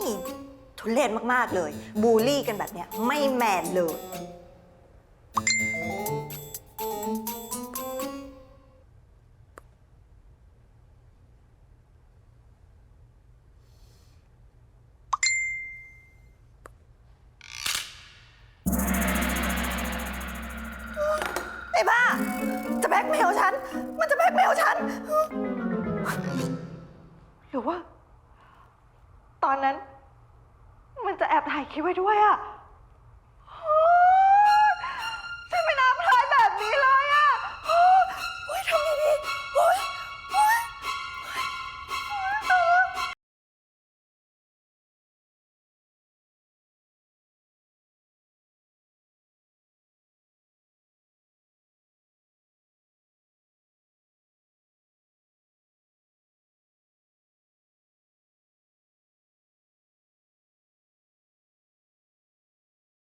อีทุเรศมาก ๆ เลย บูลลี่กันแบบเนี้ยไม่แมนเลย ไอ้บ้า จะแบ็กเมลฉัน มันจะแบ็กเมล หรือว่า ตอนนั้น มันจะแอบถ่ายคลิปไว้ด้วยอะ